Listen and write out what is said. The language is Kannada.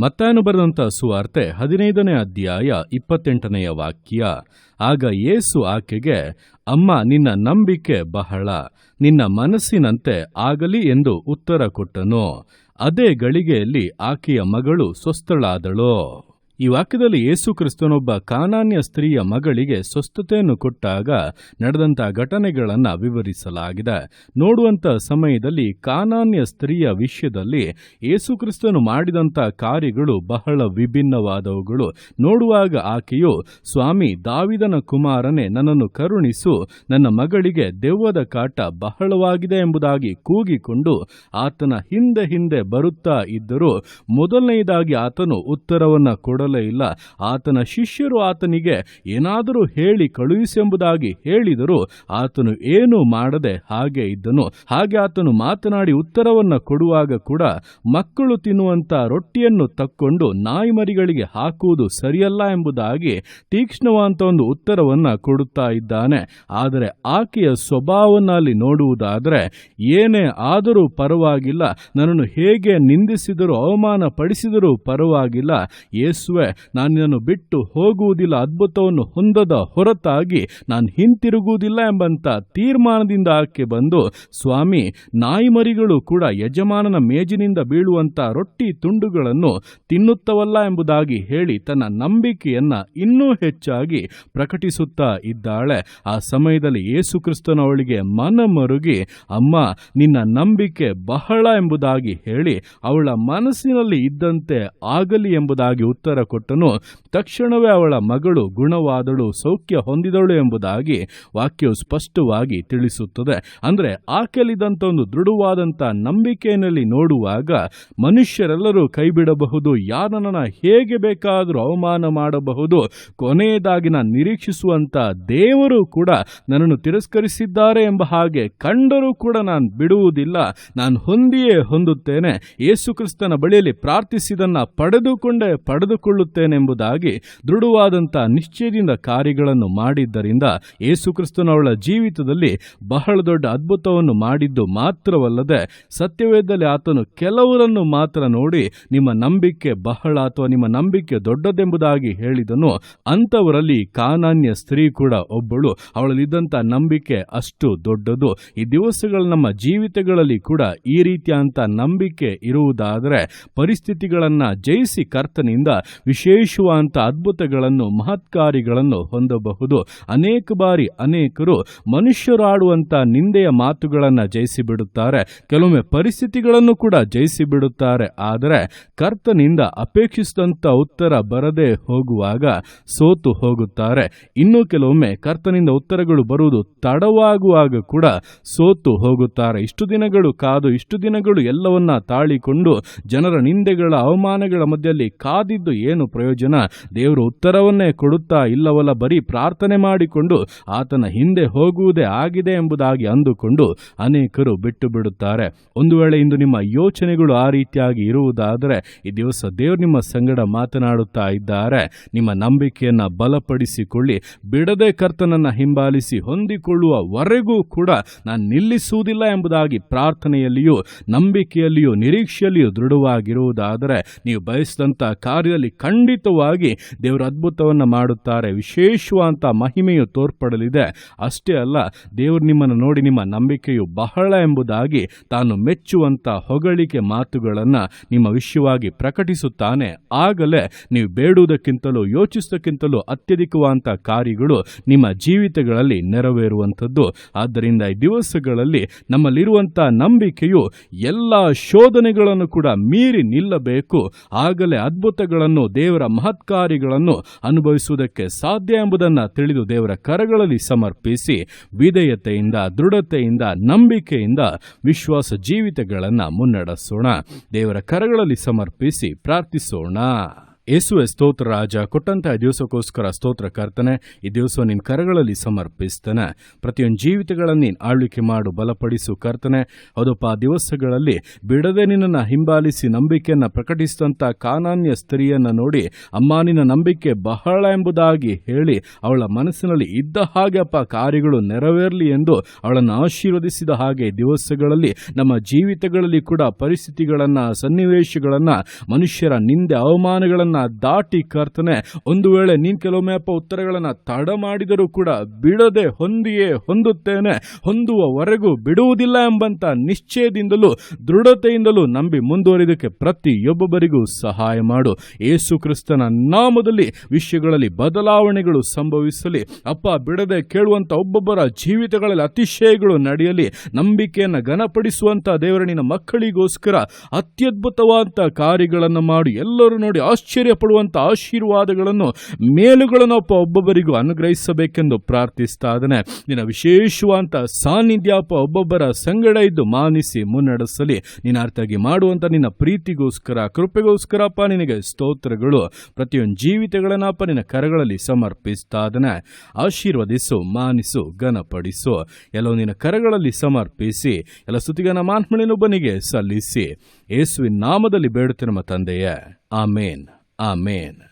ಮತ್ತಾಯನು ಬರೆದಂಥ ಸುವಾರ್ತೆ ಹದಿನೈದನೇ ಅಧ್ಯಾಯ ಇಪ್ಪತ್ತೆಂಟನೆಯ ವಾಕ್ಯ. ಆಗ ಯೇಸು ಆಕೆಗೆ, ಅಮ್ಮ, ನಿನ್ನ ನಂಬಿಕೆ ಬಹಳ, ನಿನ್ನ ಮನಸ್ಸಿನಂತೆ ಆಗಲಿ ಎಂದು ಉತ್ತರ ಕೊಟ್ಟನು. ಅದೇ ಗಳಿಗೆಯಲ್ಲಿ ಆಕೆಯ ಮಗಳು ಸ್ವಸ್ಥಳಾದಳು. ಈ ವಾಕ್ಯದಲ್ಲಿ ಯೇಸು ಕ್ರಿಸ್ತನೊಬ್ಬ ಕಾನಾನ್ಯ ಸ್ತ್ರೀಯ ಮಗಳಿಗೆ ಸ್ವಸ್ಥತೆಯನ್ನು ಕೊಟ್ಟಾಗ ನಡೆದಂಥ ಘಟನೆಗಳನ್ನು ವಿವರಿಸಲಾಗಿದೆ. ನೋಡುವಂಥ ಸಮಯದಲ್ಲಿ ಕಾನಾನ್ಯ ಸ್ತ್ರೀಯ ವಿಷಯದಲ್ಲಿ ಯೇಸು ಕ್ರಿಸ್ತನು ಕಾರ್ಯಗಳು ಬಹಳ ವಿಭಿನ್ನವಾದವುಗಳು. ನೋಡುವಾಗ ಆಕೆಯು, ಸ್ವಾಮಿ, ದಾವಿದನ ಕುಮಾರನೇ, ನನ್ನನ್ನು ಕರುಣಿಸು. ನನ್ನ ಮಗಳಿಗೆ ದೆವ್ವದ ಕಾಟ ಬಹಳವಾಗಿದೆ ಎಂಬುದಾಗಿ ಕೂಗಿಕೊಂಡು ಆತನ ಹಿಂದೆ ಹಿಂದೆ ಬರುತ್ತಾ ಇದ್ದರೂ, ಮೊದಲನೆಯದಾಗಿ ಆತನು ಉತ್ತರವನ್ನು ಕೊಡಲೇ ಇಲ್ಲ. ಆತನ ಶಿಷ್ಯರು ಆತನಿಗೆ ಏನಾದರೂ ಹೇಳಿ ಕಳುಹಿಸೆಂಬುದಾಗಿ ಹೇಳಿದರೂ ಆತನು ಏನೂ ಮಾಡದೆ ಹಾಗೆ ಇದ್ದನು. ಹಾಗೆ ಆತನು ಮಾತನಾಡಿ ಉತ್ತರವನ್ನು ಕೊಡುವಾಗ ಕೂಡ ಮಕ್ಕಳು ತಿನ್ನುವಂತ ರೊಟ್ಟಿಯನ್ನು ತಕ್ಕೊಂಡು ನಾಯಿಮರಿಗಳಿಗೆ ಹಾಕುವುದು ಸರಿಯಲ್ಲ ಎಂಬುದಾಗಿ ತೀಕ್ಷ್ಣವಾದಂಥ ಒಂದು ಉತ್ತರವನ್ನ ಕೊಡುತ್ತಾ ಇದ್ದಾನೆ. ಆದರೆ ಆಕೆಯ ಸ್ವಭಾವನಲ್ಲಿ ನೋಡುವುದಾದರೆ ಏನೇ ಆದರೂ ಪರವಾಗಿಲ್ಲ. ನನ್ನನ್ನು ಹೇಗೆ ನಿಂದಿಸಿದರೂ ಅವಮಾನ ಪಡಿಸಿದರೂ ಪರವಾಗಿಲ್ಲ. ಯೇಸುವೆ ನಾನು ನಿನ್ನನ್ನು ಬಿಟ್ಟು ಹೋಗುವುದಿಲ್ಲ. ಅದ್ಭುತವನ್ನು ಹೊಂದದ ಹೊರತಾಗಿ ನಾನು ಹಿಂತಿರುಗುವುದಿಲ್ಲ ಎಂಬಂತ ತೀರ್ಮಾನದಿಂದ ಆಕೆ ಬಂದು, ಸ್ವಾಮಿ, ನಾಯಿಮರಿಗಳು ಕೂಡ ಯಜಮಾನನ ಮೇಜಿನಿಂದ ಬೀಳುವಂತ ರೊಟ್ಟಿ ತುಂಡುಗಳನ್ನು ತಿನ್ನುತ್ತವಲ್ಲ ಎಂಬುದಾಗಿ ಹೇಳಿ ತನ್ನ ನಂಬಿಕೆಯನ್ನ ಇನ್ನೂ ಹೆಚ್ಚಾಗಿ ಪ್ರಕಟಿಸುತ್ತಾ ಇದ್ದಾಳೆ. ಆ ಸಮಯದಲ್ಲಿ ಯೇಸು ಕ್ರಿಸ್ತನ ಅವಳಿಗೆ ಮನಮರುಗಿ, ಅಮ್ಮ, ನಿನ್ನ ನಂಬಿಕೆ ಬಹಳ ಎಂಬುದಾಗಿ ಹೇಳಿ, ಅವಳ ಮನಸ್ಸಿನಲ್ಲಿ ಇದ್ದಂತೆ ಆಗಲಿ ಎಂಬುದಾಗಿ ಉತ್ತರ ಕೊಟ್ಟನು. ತಕ್ಷಣವೇ ಅವಳ ಮಗಳು ಗುಣವಾದಳು ಸೌಖ್ಯ ಹೊಂದಿದಳು ಎಂಬುದಾಗಿ ವಾಕ್ಯವು ಸ್ಪಷ್ಟವಾಗಿ ತಿಳಿಸುತ್ತದೆ. ಅಂದರೆ ಆಕೆಲಿದಂಥ ಒಂದು ದೃಢವಾದಂಥ ನಂಬಿಕೆಯಲ್ಲಿ ನೋಡುವಾಗ ಮನುಷ್ಯರೆಲ್ಲರೂ ಕೈಬಿಡಬಹುದು ಯಾರನ್ನ ಹೇಗೆ ಬೇಕಾದರೂ ಅವಮಾನ ಮಾಡಬಹುದು, ಕೊನೆಯದಾಗಿ ನಾನು ನಿರೀಕ್ಷಿಸುವಂತ ದೇವರು ಕೂಡ ನನ್ನನ್ನು ತಿರಸ್ಕರಿಸಿದ್ದಾರೆ ಎಂಬ ಹಾಗೆ ಕಂಡರೂ ಕೂಡ ನಾನು ಬಿಡುವುದಿಲ್ಲ. ನಾನು ಹೊಂದಿಯೇ ಹೊಂದುತ್ತೇನೆ. ಯೇಸು ಕ್ರಿಸ್ತನ ಬಳಿಯಲ್ಲಿ ಪ್ರಾರ್ಥಿಸಿದನ್ನ ಪಡೆದುಕೊಂಡೇ ಪಡೆದುಕೊಳ್ಳುತ್ತೇನೆಂಬುದಾಗಿ ದೃಢವಾದಂಥ ನಿಶ್ಚಯದಿಂದ ಕಾರ್ಯಗಳನ್ನು ಮಾಡಿದ್ದರಿಂದ ಯೇಸುಕ್ರಿಸ್ತನವಳ ಜೀವಿತದಲ್ಲಿ ಬಹಳ ದೊಡ್ಡ ಅದ್ಭುತವನ್ನು ಮಾಡಿದ್ದು ಮಾತ್ರವಲ್ಲದೆ ಸತ್ಯವೇದದಲ್ಲಿ ಆತನು ಕೆಲವರನ್ನು ಮಾತ್ರ ನೋಡಿ ನಿಮ್ಮ ನಂಬಿಕೆ ಬಹಳ ಅಥವಾ ನಿಮ್ಮ ನಂಬಿಕೆ ದೊಡ್ಡದೆಂಬುದಾಗಿ ಹೇಳಿದನು. ಅಂಥವರಲ್ಲಿ ಕಾನಾನ್ಯ ಸ್ತ್ರೀ ಕೂಡ ಒಬ್ಬಳು. ಅವಳಲ್ಲಿದ್ದಂಥ ನಂಬಿಕೆ ಅಷ್ಟು ದೊಡ್ಡದು. ಈ ದಿವಸಗಳ ನಮ್ಮ ಜೀವಿತಗಳಲ್ಲಿ ಕೂಡ ಈ ರೀತಿಯಂತ ನಂಬಿಕೆ ಇರುವುದಾದರೆ ಪರಿಸ್ಥಿತಿಗಳನ್ನು ಜಯಿಸಿ ಕರ್ತನಿಂದ ವಿಶೇಷವಾದಂಥ ಅದ್ಭುತಗಳನ್ನು, ಮಹತ್ಕಾರಿಗಳನ್ನು ಹೊಂದಬಹುದು. ಅನೇಕ ಬಾರಿ ಅನೇಕರು ಮನುಷ್ಯರಾಡುವಂಥ ನಿಂದೆಯ ಮಾತುಗಳನ್ನು ಜಯಿಸಿ ಬಿಡುತ್ತಾರೆ ಕೆಲವೊಮ್ಮೆ ಪರಿಸ್ಥಿತಿಗಳನ್ನು ಕೂಡ ಜಯಿಸಿ ಬಿಡುತ್ತಾರೆ ಆದರೆ ಕರ್ತನಿಂದ ಅಪೇಕ್ಷಿಸಿದಂಥ ಉತ್ತರ ಬರದೆ ಹೋಗುವಾಗ ಸೋತು ಹೋಗುತ್ತಾರೆ. ಇನ್ನೂ ಕೆಲವೊಮ್ಮೆ ಕರ್ತನಿಂದ ಉತ್ತರಗಳು ಬರುವುದು ತಡವಾಗುವಾಗ ಕೂಡ ಸೋತು ಹೋಗುತ್ತಾರೆ. ಇಷ್ಟು ದಿನಗಳು ಕಾದು, ಇಷ್ಟು ದಿನಗಳು ಎಲ್ಲವನ್ನ ತಾಳಿಕೊಂಡು ಜನರ ನಿಂದೆಗಳ, ಅವಮಾನಗಳ ಮಧ್ಯದಲ್ಲಿ ಕಾದಿದ್ದು ಏನು ಪ್ರಯೋಜನ? ದೇವರು ಉತ್ತರವನ್ನೇ ಕೊಡುತ್ತಾ ಇಲ್ಲವಲ್ಲ, ಬರೀ ಪ್ರಾರ್ಥನೆ ಮಾಡಿಕೊಂಡು ಆತನ ಹಿಂದೆ ಹೋಗುವುದೇ ಆಗಿದೆ ಎಂಬುದಾಗಿ ಅಂದುಕೊಂಡು ಅನೇಕರು ಬಿಟ್ಟು ಬಿಡುತ್ತಾರೆ ಒಂದು ವೇಳೆ ಇಂದು ನಿಮ್ಮ ಯೋಚನೆಗಳು ಆ ರೀತಿಯಾಗಿ ಇರುವುದಾದರೆ, ಈ ದಿವಸ ದೇವರು ನಿಮ್ಮ ಸಂಗಡ ಮಾತನಾಡುತ್ತಾ ಇದ್ದಾರೆ. ನಿಮ್ಮ ನಂಬಿಕೆಯನ್ನ ಬಲಪಡಿಸಿಕೊಳ್ಳಿ. ಬಿಡದೆ ಕರ್ತನನ್ನ ಹಿಂಬಾಲಿಸಿ ಹೊಂದಿಕೊಳ್ಳುವವರೆಗೂ ಕೂಡ ನಾನು ನಿಲ್ಲಿಸುವುದಿಲ್ಲ ಎಂಬುದಾಗಿ ಪ್ರಾರ್ಥನೆಯಲ್ಲಿಯೂ, ನಂಬಿಕೆಯಲ್ಲಿಯೂ, ನಿರೀಕ್ಷೆಯಲ್ಲಿಯೂ ದೃಢವಾಗಿರುವುದಾದರೆ, ನೀವು ಬಯಸಿದಂಥ ಕಾರ್ಯದಲ್ಲಿ ಖಂಡಿತವಾಗಿ ದೇವರ ಅದ್ಭುತವನ್ನು ಮಾಡುತ್ತಾರೆ. ವಿಶೇಷವಾದಂಥ ಮಹಿಮೆಯು ತೋರ್ಪಡಲಿದೆ. ಅಷ್ಟೇ ಅಲ್ಲ, ದೇವರು ನಿಮ್ಮನ್ನು ನೋಡಿ ನಿಮ್ಮ ನಂಬಿಕೆಯು ಬಹಳ ಎಂಬುದಾಗಿ ತಾನು ಮೆಚ್ಚುವಂಥ ಹೊಗಳಿಕೆ ಮಾತುಗಳನ್ನು ನಿಮ್ಮ ವಿಷಯವಾಗಿ ಪ್ರಕಟಿಸುತ್ತಾನೆ. ಆಗಲೇ ನೀವು ಬೇಡುವುದಕ್ಕಿಂತಲೂ, ಯೋಚಿಸುವುದಕ್ಕಿಂತಲೂ ಅತ್ಯಧಿಕವಾದಂಥ ಕಾರ್ಯಗಳು ನಿಮ್ಮ ಜೀವಿತಗಳಲ್ಲಿ ನೆರವೇರುವಂಥದ್ದು. ಆದ್ದರಿಂದ ಈ ದಿವಸಗಳಲ್ಲಿ ನಮ್ಮಲ್ಲಿರುವಂಥ ನಂಬಿಕೆಯು ಎಲ್ಲ ಶೋಧನೆಗಳನ್ನು ಕೂಡ ಮೀರಿ ನಿಲ್ಲಬೇಕು. ಆಗಲೇ ಅದ್ಭುತಗಳನ್ನು ದೇವರ ಮಹತ್ಕಾರ್ಯಗಳನ್ನು ಅನುಭವಿಸುವುದಕ್ಕೆ ಸಾಧ್ಯ ಎಂಬುದನ್ನು ತಿಳಿದು ದೇವರ ಕರಗಳಲ್ಲಿ ಸಮರ್ಪಿಸಿ ವಿಧೇಯತೆಯಿಂದ, ದೃಢತೆಯಿಂದ, ನಂಬಿಕೆಯಿಂದ ವಿಶ್ವಾಸ ಜೀವಿತಗಳನ್ನು ಮುನ್ನಡೆಸೋಣ. ದೇವರ ಕರಗಳಲ್ಲಿ ಸಮರ್ಪಿಸಿ ಪ್ರಾರ್ಥಿಸೋಣ. ಯೇಸುವೆ ಸ್ತೋತ್ರ, ರಾಜ ಕೊಟ್ಟಂತಹ ದಿವಸಕ್ಕೋಸ್ಕರ ಸ್ತೋತ್ರ ಕರ್ತನೆ, ಈ ದಿವಸ ನಿನ್ನ ಕರಗಳಲ್ಲಿ ಸಮರ್ಪಿಸ್ತಾನೆ. ಪ್ರತಿಯೊಂದು ಜೀವಿತಗಳನ್ನು ನೀನು ಆಳ್ವಿಕೆ ಮಾಡು, ಬಲಪಡಿಸು ಕರ್ತನೆ. ಹೌದಪ್ಪ ದಿವಸಗಳಲ್ಲಿ ಬಿಡದೆ ನಿನ್ನನ್ನು ಹಿಂಬಾಲಿಸಿ ನಂಬಿಕೆಯನ್ನು ಪ್ರಕಟಿಸಿದಂಥ ಕಾನಾನ್ಯ ಸ್ತ್ರೀಯನ್ನು ನೋಡಿ, ಅಮ್ಮ ನಂಬಿಕೆ ಬಹಳ ಎಂಬುದಾಗಿ ಹೇಳಿ, ಅವಳ ಮನಸ್ಸಿನಲ್ಲಿ ಇದ್ದ ಹಾಗೆ, ಅಪ್ಪ, ಕಾರ್ಯಗಳು ನೆರವೇರಲಿ ಎಂದು ಅವಳನ್ನು ಆಶೀರ್ವದಿಸಿದ ಹಾಗೆ ದಿವಸಗಳಲ್ಲಿ ನಮ್ಮ ಜೀವಿತಗಳಲ್ಲಿ ಕೂಡ ಪರಿಸ್ಥಿತಿಗಳನ್ನು, ಸನ್ನಿವೇಶಗಳನ್ನು, ಮನುಷ್ಯರ ನಿಂದೆ, ಅವಮಾನಗಳನ್ನು ದಾಟಿ ಕರ್ತನೆ. ಒಂದು ವೇಳೆ ನೀನು ಕೆಲವೊಮ್ಮೆ ಅಪ್ಪ ಉತ್ತರಗಳನ್ನು ತಡ ಮಾಡಿದರೂ ಕೂಡ ಬಿಡದೆ ಹೊಂದಿಯೇ ಹೊಂದುತ್ತೇನೆ. ಹೊಂದುವವರೆಗೂ ಬಿಡುವುದಿಲ್ಲ ಎಂಬಂತ ನಿಶ್ಚಯದಿಂದಲೂ, ದೃಢತೆಯಿಂದಲೂ ನಂಬಿ ಮುಂದುವರಿದಕ್ಕೆ ಪ್ರತಿಯೊಬ್ಬೊಬ್ಬರಿಗೂ ಸಹಾಯ ಮಾಡು. ಏಸು ಕ್ರಿಸ್ತನ ನಾಮದಲ್ಲಿ ವಿಷಯಗಳಲ್ಲಿ ಬದಲಾವಣೆಗಳು ಸಂಭವಿಸಲಿ. ಅಪ್ಪ, ಬಿಡದೆ ಕೇಳುವಂತ ಒಬ್ಬೊಬ್ಬರ ಜೀವಿತಗಳಲ್ಲಿ ಅತಿಶಯಗಳು ನಡೆಯಲಿ. ನಂಬಿಕೆಯನ್ನು ಘನಪಡಿಸುವಂತ ದೇವರ ನಿನ್ನ ಮಕ್ಕಳಿಗೋಸ್ಕರ ಅತ್ಯದ್ಭುತವಾದ ಕಾರ್ಯಗಳನ್ನು ಮಾಡಿ. ಎಲ್ಲರೂ ನೋಡಿ ಆಶ್ಚರ್ಯಪಡುವಂತ ಆಶೀರ್ವಾದಗಳನ್ನು ಮೇಲುಗಳನ್ನು ಅಪ್ಪ ಒಬ್ಬೊಬ್ಬರಿಗೂ ಅನುಗ್ರಹಿಸಬೇಕೆಂದು ಪ್ರಾರ್ಥಿಸ್ತಾ ಇದ್ದಾನೆ. ನಿನ್ನ ವಿಶೇಷವಾದಂಥ ಸಾನ್ನಿಧ್ಯ ಅಪ್ಪ ಒಬ್ಬೊಬ್ಬರ ಸಂಗಡ ಇದ್ದು ಮಾನಿಸಿ ಮುನ್ನಡೆಸಲಿ. ನೀನಾರ್ಥಾಗಿ ಮಾಡುವಂಥ ನಿನ್ನ ಪ್ರೀತಿಗೋಸ್ಕರ, ಕೃಪೆಗೋಸ್ಕರ ಅಪ್ಪ ನಿನಗೆ ಸ್ತೋತ್ರಗಳು. ಪ್ರತಿಯೊಂದು ಜೀವಿತಗಳನ್ನಪ್ಪ ನಿನ್ನ ಕರಗಳಲ್ಲಿ ಸಮರ್ಪಿಸ್ತಾ ಇದ್ದಾನೆ. ಆಶೀರ್ವದಿಸು, ಮಾನಿಸು, ಘನಪಡಿಸು. ಎಲ್ಲವೂ ನಿನ್ನ ಕರಗಳಲ್ಲಿ ಸಮರ್ಪಿಸಿ. ಎಲ್ಲ ಸ್ತುತಿಗನ ಮಾನ್ಮಳಿನೊಬ್ಬನಿಗೆ ಸಲ್ಲಿಸಿ. ಯೇಸುವಿನ ನಾಮದಲ್ಲಿ ಬೇಡುತ್ತೆ ನಮ್ಮ ತಂದೆಯೇ. ಆಮೇನ್. ಆಮೇನ್.